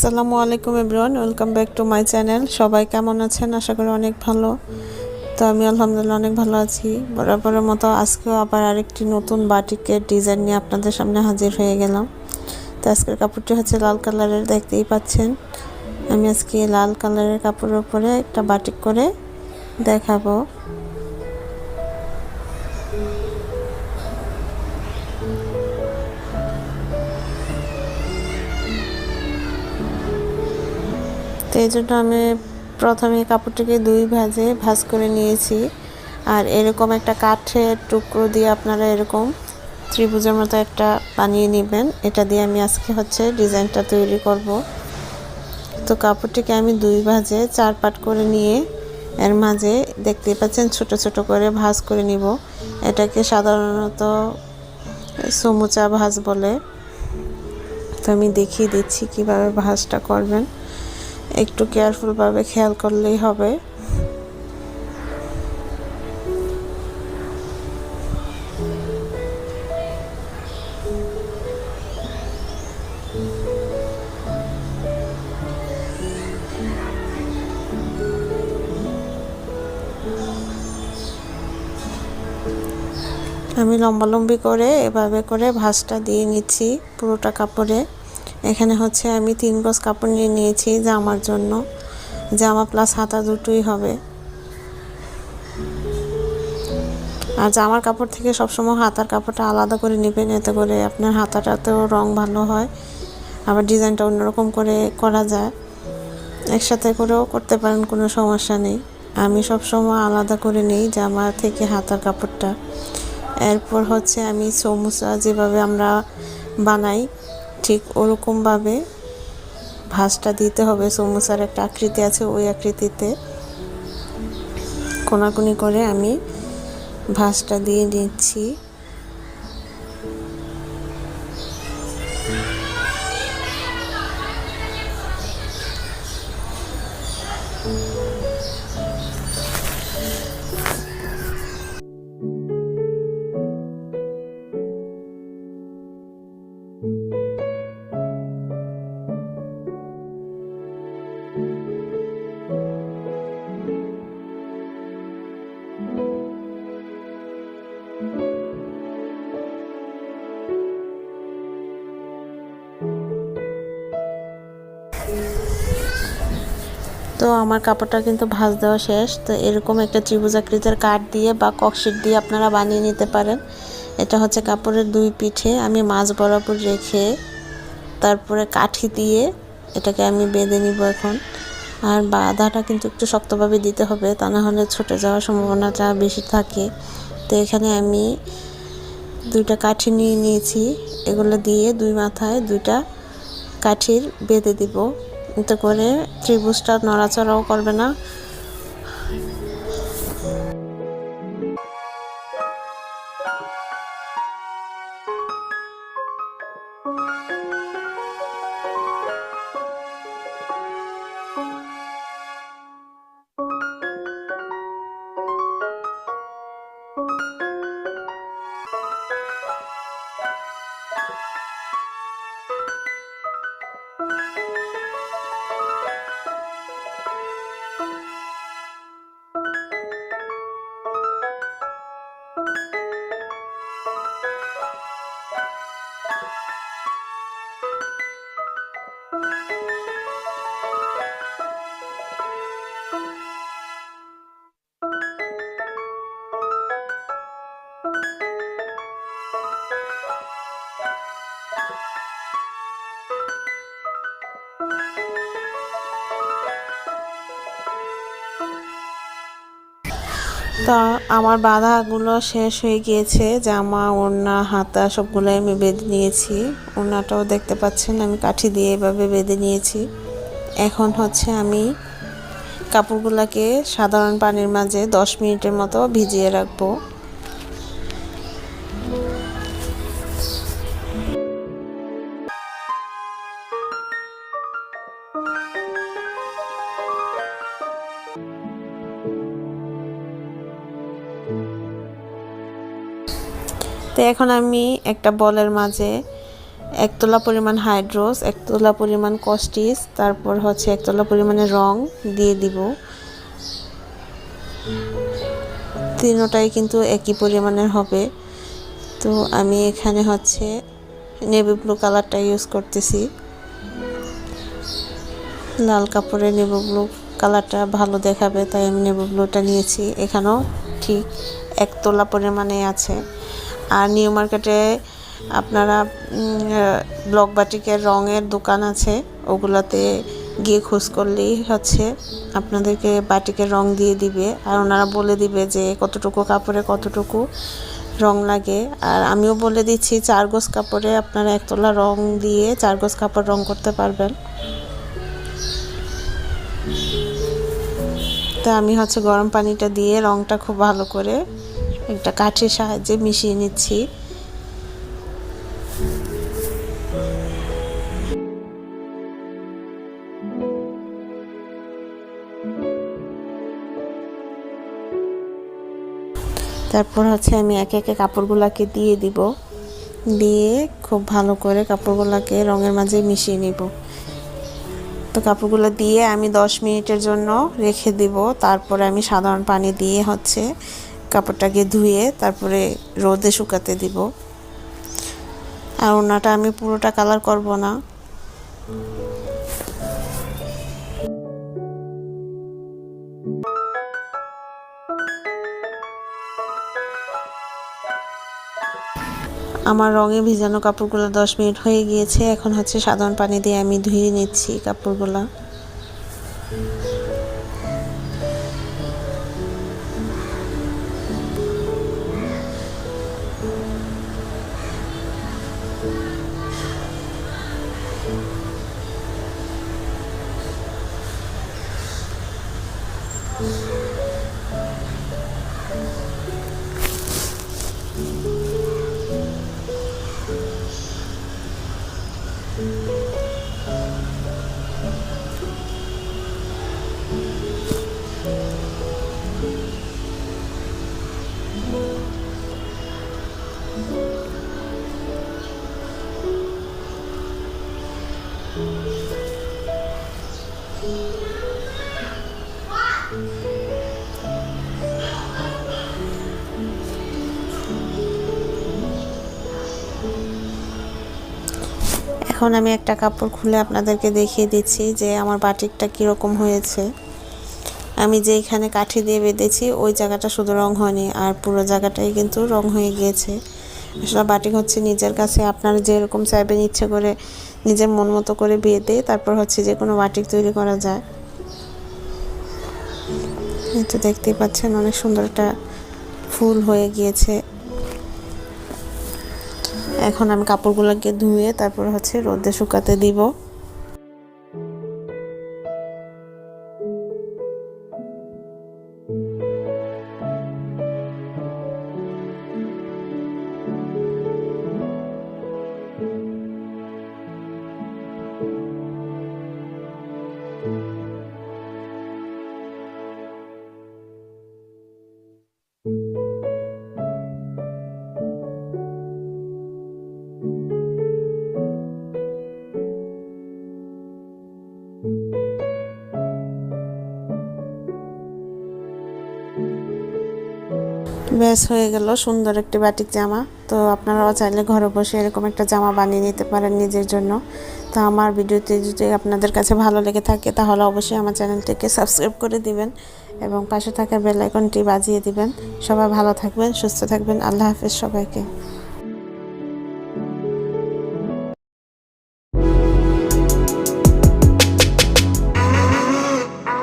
আসসালামু আলাইকুম everyone, welcome back to my channel. সবাই কেমন আছেন? আশা করি অনেক ভালো। তো আমি আলহামদুলিল্লাহ অনেক ভালো আছি। বরাবরের মতো আজকেও আবার আরেকটি নতুন বাটিকের ডিজাইন নিয়ে আপনাদের সামনে হাজির হয়ে গেলাম। তো আজকের কাপড়টি হচ্ছে লাল কালারের, দেখতেই পাচ্ছেন। আমি আজকে লাল কালারের কাপড়ের উপরে একটা বাটিক করে দেখাবো। তো এই জন্য আমি প্রথমে কাপড়টিকে দুই ভাজে ভাজ করে নিয়েছি। আর এরকম একটা কাঠের টুকরো দিয়ে আপনারা এরকম ত্রিভুজের মতো একটা বানিয়ে নেবেন। এটা দিয়ে আমি আজকে হচ্ছে ডিজাইনটা তৈরি করব। তো কাপড়টিকে আমি দুই ভাজে চার পাট করে নিয়ে এর মাঝে দেখতেই পাচ্ছেন ছোট ছোট করে ভাজ করে নিব। এটাকে সাধারণত সমুচা ভাজ বলে। তো আমি দেখিয়ে দিচ্ছি কীভাবে ভাজটা করবেন। একটু কেয়ারফুলভাবে খেয়াল করলেই হবে। আমি লম্বালম্বি করে এভাবে করে ভাঁজটা দিয়ে নিচ্ছি পুরোটা কাপড়ে। এখানে হচ্ছে আমি তিন গজ কাপড় নিয়ে নিয়েছি জামার জন্য। জামা প্লাস হাতা দুটোই হবে। আর জামার কাপড় থেকে সবসময় হাতার কাপড়টা আলাদা করে নেবেন, এতে করে আপনার হাতাটাতেও রং ভালো হয়। আবার ডিজাইনটা অন্যরকম করে করা যায়। একসাথে করেও করতে পারেন, কোনো সমস্যা নেই। আমি সবসময় আলাদা করে নিই জামা থেকে হাতার কাপড়টা। এরপর হচ্ছে আমি সমুচা যেভাবে আমরা বানাই ঠিক ওরকমভাবে ভাঁজটা দিতে হবে। সমুচার একটা আকৃতি আছে, ওই আকৃতিতে কোনাকুনি করে আমি ভাঁজটা দিয়ে নিচ্ছি। তো আমার কাপড়টা কিন্তু ভাঁজ দেওয়া শেষ। তো এরকম একটা ত্রিভুজ আকৃতির কাঠ দিয়ে বা ককশিট দিয়ে আপনারা বানিয়ে নিতে পারেন। এটা হচ্ছে কাপড়ের দুই পিঠে আমি মাছ বরাবর রেখে তারপরে কাঠি দিয়ে এটাকে আমি বেঁধে নিব এখন। আর বাঁধাটা কিন্তু একটু শক্তভাবে দিতে হবে, তা না হলে ছুটে যাওয়ার সম্ভাবনাটা বেশি থাকে। তো এখানে আমি দুইটা কাঠি নিয়ে নিয়েছি। এগুলো দিয়ে দুই মাথায় দুইটা কাঠির বেঁধে দিব। এতে করে ত্রিভুজটা নড়াচড়াও করবে না। তা আমার বাঁধাগুলো শেষ হয়ে গিয়েছে, জামা, ওড়না, হাতা সবগুলো আমি বেঁধে নিয়েছি। ওড়নাটাও দেখতে পাচ্ছেন, আমি কাঠি দিয়ে এভাবে বেঁধে নিয়েছি। এখন হচ্ছে আমি কাপড়গুলোকে সাধারণ পানির মাঝে দশ মিনিটের মতো ভিজিয়ে রাখব। তো এখন আমি একটা বলের মাঝে একতলা পরিমাণ হাইড্রোস একতলা পরিমাণ কস্টিস, তারপর হচ্ছে একতলা পরিমাণে রং দিয়ে দিব। তিনোটাই কিন্তু একই পরিমাণের হবে। তো আমি এখানে হচ্ছে নেভি ব্লু কালারটা ইউজ করতেছি। লাল কাপড়ে নেভি ব্লু কালারটা ভালো দেখাবে, তাই আমি নেভি ব্লুটা নিয়েছি। এখানেও ঠিক এক তোলা পরিমাণে আছে। আর নিউ মার্কেটে আপনারা ব্লক বাটিকের রঙের দোকান আছে, ওগুলোতে গিয়ে খোঁজ করলেই হচ্ছে আপনাদেরকে বাটিকের রং দিয়ে দিবে। আর ওনারা বলে দিবে যে কতটুকু কাপড়ে কতটুকু রং লাগে। আর আমিও বলে দিচ্ছি, চার গোজ কাপড়ে আপনারা একতলা রং দিয়ে চার গোজ কাপড় রং করতে পারবেন। তো আমি হচ্ছে গরম পানিটা দিয়ে রংটা খুব ভালো করে একটা কাঠের সাহায্যে মিশিয়ে নিচ্ছি। তারপর হচ্ছে আমি একে একে কাপড়গুলোকে দিয়ে দিব। দিয়ে খুব ভালো করে কাপড়গুলোকে রঙের মাঝে মিশিয়ে নিব। তো কাপড়গুলো দিয়ে আমি দশ মিনিটের জন্য রেখে দিব। তারপরে আমি সাধারণ পানি দিয়ে হচ্ছে কাপড়টাকে ধুয়ে তারপরে রোদে শুকাতে দিব। আর ওনাটা আমি পুরোটা কালার করব না। আমার রঙে ভিজানো কাপড়গুলো দশ মিনিট হয়ে গিয়েছে। এখন হচ্ছে সাধারণ পানি দিয়ে আমি ধুয়ে নিচ্ছি কাপড়গুলো। এখন আমি একটা কাপড় খুলে আপনাদেরকে দেখিয়ে দিচ্ছি যে আমার বাটিকটা কীরকম হয়েছে। আমি যেইখানে কাঠি দিয়ে বেঁধেছি, ওই জায়গাটা শুধু রং হয়নি, আর পুরো জায়গাটাই কিন্তু রং হয়ে গিয়েছে। আসলে বাটিক হচ্ছে নিজের কাছে, আপনারা যেরকম চাইবেন ইচ্ছে করে নিজের মন মতো করে বেঁধে তারপর হচ্ছে যে কোনো বাটিক তৈরি করা যায়। এই তো দেখতেই পাচ্ছেন, অনেক সুন্দর একটা ফুল হয়ে গিয়েছে। এখন আমি কাপড়গুলোকে ধুয়ে তারপর হচ্ছে রোদে শুকাতে দিব। ব্যাস হয়ে গেল সুন্দর একটি বাটিক জামা। তো আপনারাও চাইলে ঘরে বসে এরকম একটা জামা বানিয়ে নিতে পারেন নিজের জন্য। তো আমার ভিডিওটি যদি আপনাদের কাছে ভালো লেগে থাকে, তাহলে অবশ্যই আমার চ্যানেলটিকে সাবস্ক্রাইব করে দিবেন এবং পাশে থাকা বেল আইকনটি বাজিয়ে দিবেন। সবাই ভালো থাকবেন, সুস্থ থাকবেন। আল্লাহ হাফেজ সবাইকে।